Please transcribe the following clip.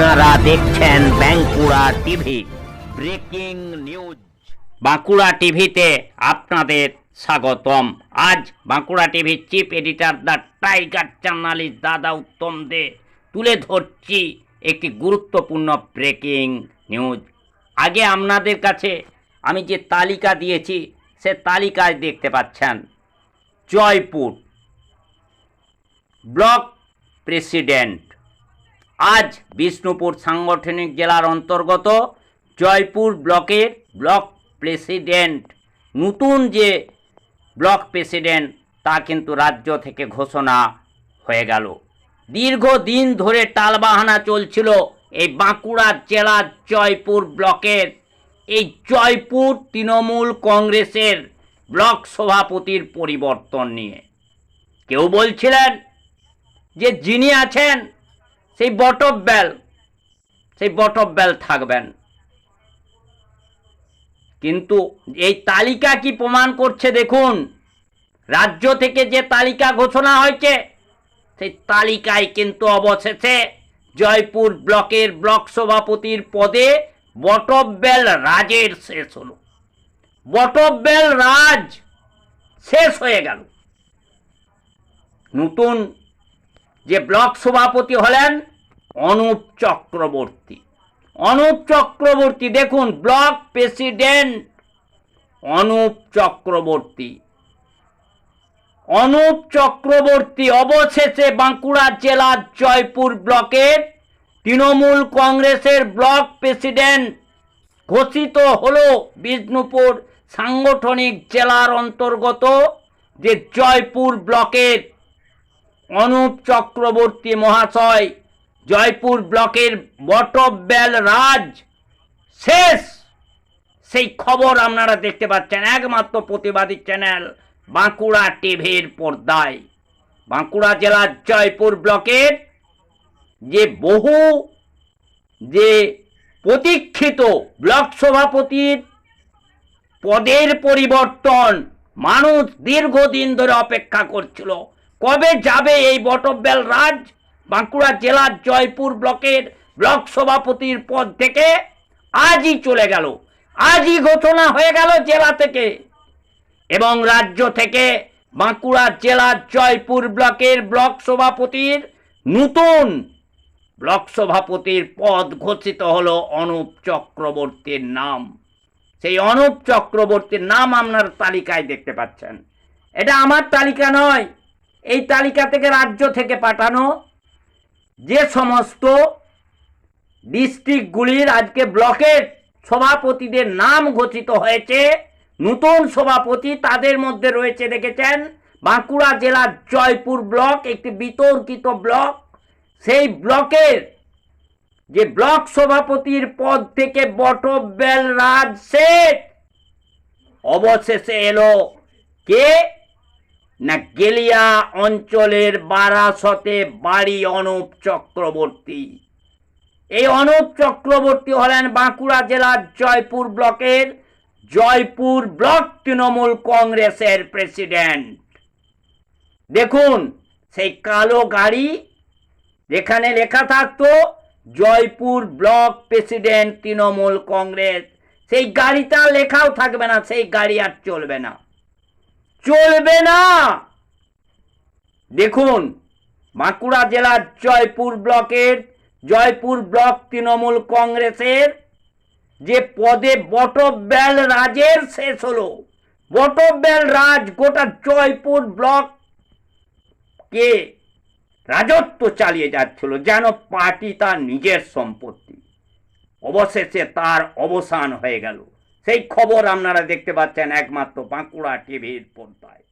আপনারা দেখছেন Bankura TV, breaking news. Bankura টিভিতে আপনাদের স্বাগতম। আজ বাঁকুড়া টিভির chief editor the tiger journalist দাদা উত্তম দে তুলে ধরছি একটি গুরুত্বপূর্ণ ব্রেকিং নিউজ। আগে আপনাদের কাছে আমি যে তালিকা দিয়েছি, সে তালিকায় দেখতে পাচ্ছেন, জয়পুর ব্লক প্রেসিডেন্ট আজ বিষ্ণুপুর সাংগঠনিক জেলার অন্তর্গত জয়পুর ব্লকের ব্লক প্রেসিডেন্ট, নতুন যে ব্লক প্রেসিডেন্ট, তা কিন্তু রাজ্য থেকে ঘোষণা হয়ে গেল। দীর্ঘদিন ধরে টালবাহানা চলছিল এই বাঁকুড়া জেলার জয়পুর ব্লকের। এই জয়পুর তৃণমূল কংগ্রেসের ব্লক সভাপতির পরিবর্তন নিয়ে। কেউ বলছিলেন যে যিনি আছেন সেই বটপ বেল, সেই বটপ বেল থাকবেন। কিন্তু এই তালিকা কি প্রমাণ করছে দেখুন? রাজ্য থেকে যে তালিকা ঘোষণা হয়েছে, সেই তালিকায় কিন্তু অবশেষে জয়পুর ব্লকের ব্লক সভাপতির পদে বটপ বেল রাজের শেষ হলো। বটপ বেল রাজ শেষ হয়ে গেল। নতুন যে ব্লক সভাপতি হলেন অনুপ চক্রবর্তী। অনুপ চক্রবর্তী, দেখুন, ব্লক প্রেসিডেন্ট অনুপ চক্রবর্তী। অনুপ চক্রবর্তী অবশেষে বাঁকুড়া জেলার জয়পুর ব্লকের তৃণমূল কংগ্রেসের ব্লক প্রেসিডেন্ট ঘোষিত হল বিষ্ণুপুর সাংগঠনিক জেলার অন্তর্গত যে জয়পুর ব্লকের অনুপ চক্রবর্তী মহাশয়, জয়পুর ব্লকের বটবেল রাজ। শেষ! সেই খবর আপনারা দেখতে পাচ্ছেন, একমাত্র প্রতিবাদী চ্যানেল বাঁকুড়া টিভির পর্দায়। বাঁকুড়া জেলার জয়পুর ব্লকের যে বহু, যে প্রতীক্ষিত ব্লক সভাপতির পদের পরিবর্তন মানুষ দীর্ঘদিন ধরে অপেক্ষা করছিল কবে যাবে এই বটবেল রাজ? বাঁকুড়া জেলার জয়পুর ব্লকের ব্লক সভাপতির পদ থেকে আজই চলে গেল। আজই ঘোষণা হয়ে গেল জেলা থেকে এবং রাজ্য থেকে বাঁকুড়া জেলার জয়পুর ব্লকের ব্লক সভাপতির নতুন ব্লক সভাপতির পদ ঘোষিত হলো অনুপ চক্রবর্তীর নাম। সেই অনুপ চক্রবর্তীর নাম আপনার তালিকায় দেখতে পাচ্ছেন। এটা আমার তালিকা নয় এই তালিকা থেকে রাজ্য থেকে পাঠানো যে সমস্ত ডিস্ট্রিক্টগুলির আজকে ব্লকের সভাপতিদের নাম ঘোষিত হয়েছে, নতুন সভাপতি তাদের মধ্যে রয়েছে দেখেছেন বাঁকুড়া জেলার জয়পুর ব্লক, একটি বিতর্কিত ব্লক। সেই ব্লকের যে ব্লক সভাপতির পদ থেকে বটবেল রাজ শেঠ। অবশেষে এলো কে? না গেলিয়া অঞ্চলের বারাসতে বাড়ি অনুপ চক্রবর্তী। এই অনুপ চক্রবর্তী হলেন বাঁকুড়া জেলার জয়পুর ব্লকের জয়পুর ব্লক তৃণমূল কংগ্রেসের প্রেসিডেন্ট। দেখুন, সেই কালো গাড়ি যেখানে লেখা থাকতো, জয়পুর ব্লক প্রেসিডেন্ট তৃণমূল কংগ্রেস। সেই গাড়িটা লেখাও থাকবে না, সেই গাড়ি আর চলবে না। চলবে না। দেখুন, বাঁকুড়া জেলার জয়পুর ব্লকের, জয়পুর ব্লক তৃণমূল কংগ্রেসের যে পদে বটব্যাল রাজের শেষ হলো। বটব্যাল রাজ গোটা জয়পুর ব্লক কে রাজত্ব চালিয়ে যাচ্ছিল, যেন পার্টি তার নিজের সম্পত্তি। অবশেষে তার অবসান হয়ে গেল। সেই খবর আপনারা দেখতে পাচ্ছেন একমাত্র বাঁকুড়া টিভির পর্দায়।